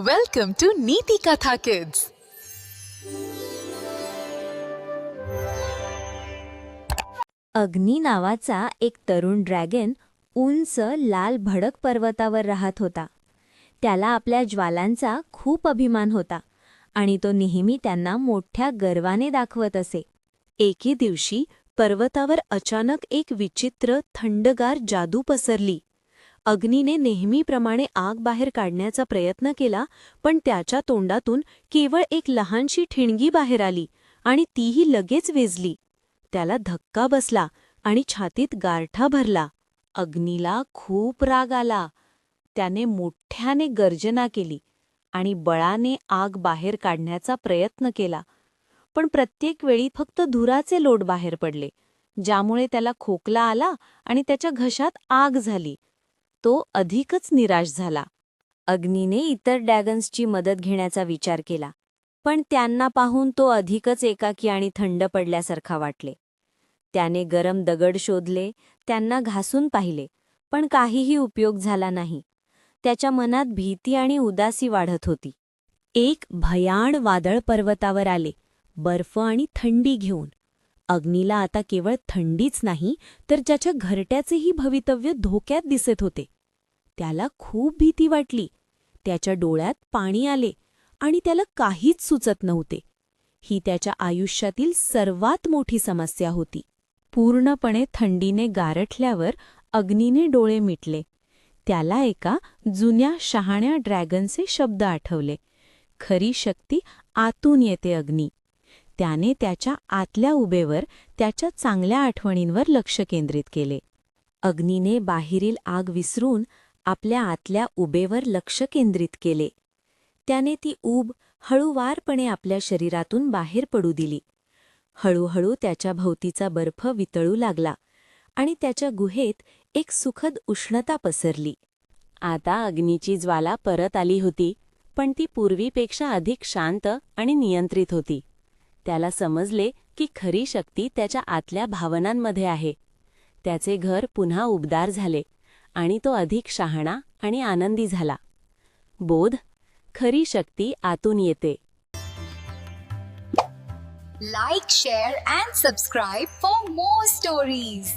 Welcome to नीति कथा kids अग्नी नावाचा एक तरुण ड्रॅगन उंच लाल भडक पर्वतावर राहत होता. त्याला आपल्या ज्वालांचा खूप अभिमान होता आणि तो नेहमी त्यांना मोठ्या गर्वाने दाखवत असे. एके दिवशी पर्वतावर अचानक एक विचित्र थंडगार जादू पसरली. अग्नीने नेहमीप्रमाणे आग बाहेर काढण्याचा प्रयत्न केला पण त्याच्या तोंडातून केवळ एक लहानशी ठिणगी बाहेर आली आणि तीही लगेच वेजली. त्याला धक्का बसला आणि छातीत गारठा भरला. अग्नीला खूप राग आला. त्याने मोठ्याने गर्जना केली आणि बळाने आग बाहेर काढण्याचा प्रयत्न केला. पण प्रत्येक वेळी फक्त धुराचे लोट बाहेर पडले ज्यामुळे त्याला खोकला आला आणि त्याच्या घशात आग झाली. तो अधिकच निराश झाला. अग्नीने इतर डॅगन्सची मदत घेण्याचा विचार केला पण त्यांना पाहून तो अधिकच एकाकी आणि थंड पडल्यासारखा वाटले. त्याने गरम दगड शोधले त्यांना घासून पाहिले पण काहीही उपयोग झाला नाही. त्याच्या मनात भीती आणि उदासी वाढत होती. एक भयाण वादळ पर्वतावर आले बर्फ आणि थंडी घेऊन. अग्नीला आता केवळ थंडीच नाही तर ज्याच्या घरट्याचेही भवितव्य धोक्यात दिसत होते. त्याला खूप भीती वाटली. त्याच्या डोळ्यात पाणी आले आणि त्याला काहीच सुचत नव्हते. ही त्याच्या आयुष्यातील सर्वात मोठी समस्या होती. पूर्णपणे थंडीने गारठल्यावर अग्नीने डोळे मिटले. त्याला एका जुन्या शहाण्या ड्रॅगनचे शब्द आठवले. खरी शक्ती आतून येते अग्नी. त्याने त्याच्या आतल्या उभेवर त्याच्या चांगल्या आठवणींवर लक्ष केंद्रित केले. अग्नीने बाहेरील आग विसरून आपल्या आतल्या उभेवर लक्ष केंद्रित केले. त्याने ती ऊब हळूवारपणे आपल्या शरीरातून बाहेर पडू दिली. हळूहळू त्याच्या भोवतीचा बर्फ वितळू लागला आणि त्याच्या गुहेत एक सुखद उष्णता पसरली. आता अग्नीची ज्वाला परत आली होती पण ती पूर्वीपेक्षा अधिक शांत आणि नियंत्रित होती. त्याला समजले की खरी शक्ती त्याच्या आतल्या भावनांमध्ये आहे. त्याचे घर पुन्हा उबदार झाले आणि तो अधिक शहाणा आणि आनंदी झाला. बोध खरी शक्ती आतून येते. Like share and subscribe for more stories.